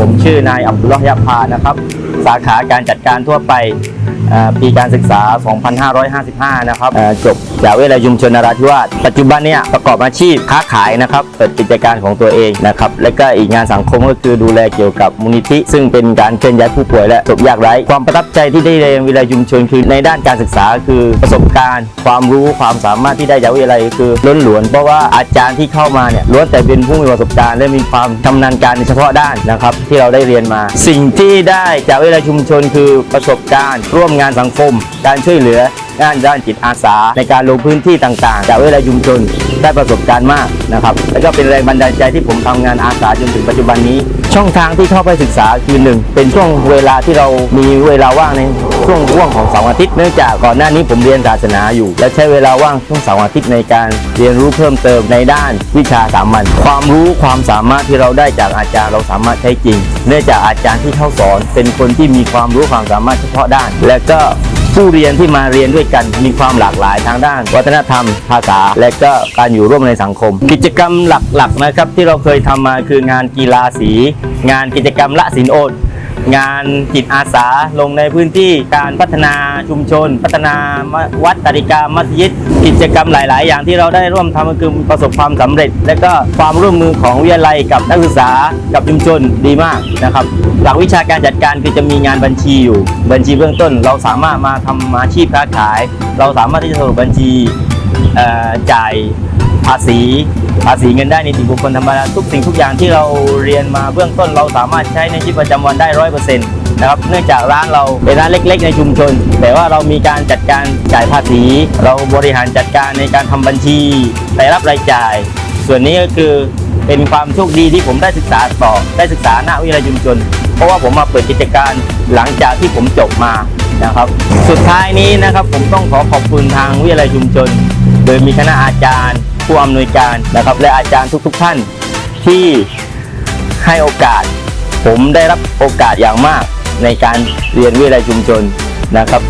ผมชื่อนายอับดุลฮ์ยะพานะครับ สาขาการจัดการทั่วไปปีการศึกษา 2555 นะครับจบจากวิทยาลัยชุมชนนราธิวาส ปัจจุบันเนี่ยประกอบอาชีพค้าขายนะครับ เปิดกิจการของตัวเองนะครับ และก็อีกงานสังคมก็คือดูแลเกี่ยวกับมูลนิธิ ซึ่งเป็นการเคลื่อนย้ายผู้ป่วยและศพยากไร้ ความประทับใจที่ได้เรียนวิทยาลัยชุมชนคือในด้านการศึกษาคือประสบการณ์ ความรู้ความสามารถที่ได้จากวิทยาลัยคือล้นหลวน เพราะว่าอาจารย์ที่เข้ามาเนี่ยล้วนแต่เป็นผู้มีประสบการณ์และมีความชำนาญการในเฉพาะด้านนะครับที่เราได้เรียนมา สิ่งที่ได้จากวิทยาลัยชุมชนคือประสบการณ์ ร่วมงานสังคม การช่วยเหลือ งานด้านจิตอาสา ในการลงพื้นที่ต่างๆ จากวิทยาลัยชุมชนได้ประสบการณ์มากนะครับ และก็เป็นแรงบันดาลใจที่ผมทำงานอาสาจนถึงปัจจุบันนี้ ช่องทางที่เข้าไปศึกษาคือหนึ่งเป็นช่วงเวลาที่เรามีเวลาว่างในช่วงว่างของเสาร์อาทิตย์เนื่องจากก่อนหน้านี้ผมเรียนศาสนาอยู่ และใช้เวลาว่างช่วงเสาร์อาทิตย์ในการเรียนรู้เพิ่มเติมในด้านวิชาสามัญความรู้ความสามารถที่เราได้จากอาจารย์เราสามารถใช้จริง เนื่องจากอาจารย์ที่เข้าสอน เป็นคนที่มีความรู้ความสามารถเฉพาะด้าน และก็ ผู้เรียนที่มาเรียนด้วยกัน มีความหลากหลายทางด้าน วัฒนธรรม ภาษา และก็การอยู่ร่วมในสังคม กิจกรรมหลักๆนะครับที่เราเคยทำมาคืองานกีฬาสี งานกิจกรรมละสินโอด งานจิตอาสาลงในพื้นที่การพัฒนาชุมชน พัฒนาวัดตาริกามัสยิดกิจกรรมหลาย ๆ อย่างที่เราได้ร่วมทำก็คือประสบความสำเร็จ และก็ความร่วมมือของวิทยาลัยกับนักศึกษากับชุมชนดีมากนะครับ หลักวิชาการจัดการคือจะมีงานบัญชีอยู่ บัญชีเบื้องต้น เราสามารถมาทำอาชีพค้าขาย เราสามารถที่จะสรุปบัญชีจ่าย ภาษีภาษีเงินได้นิติบุคคลธรรมดาทุกสิ่งทุกอย่างที่เราเรียนมาเบื้องต้นเราสามารถใช้ในชีวิตประจำวันได้ร้อยเปอร์เซ็นต์นะครับเนื่องจากร้านเราเป็นร้านเล็ก ๆ ในชุมชน แต่ว่าเรามีการจัดการจ่ายภาษี เราบริหารจัดการในการทำบัญชีรายรับรายจ่าย ส่วนนี้ก็คือเป็นความโชคดีที่ผมได้ศึกษาต่อได้ศึกษาหน้าวิทยาลัยชุมชน เพราะว่าผมมาเปิดกิจการหลังจากที่ผมจบมานะครับ สุดท้ายนี้นะครับผมต้องขอขอบคุณทางวิทยาลัยชุมชน โดยมีคณะอาจารย์ ผู้อำนวยการนะครับ และอาจารย์ทุก ๆ ท่านที่ให้โอกาส ผมได้รับโอกาสอย่างมากในการเรียนวิทยาชุมชนนะครับ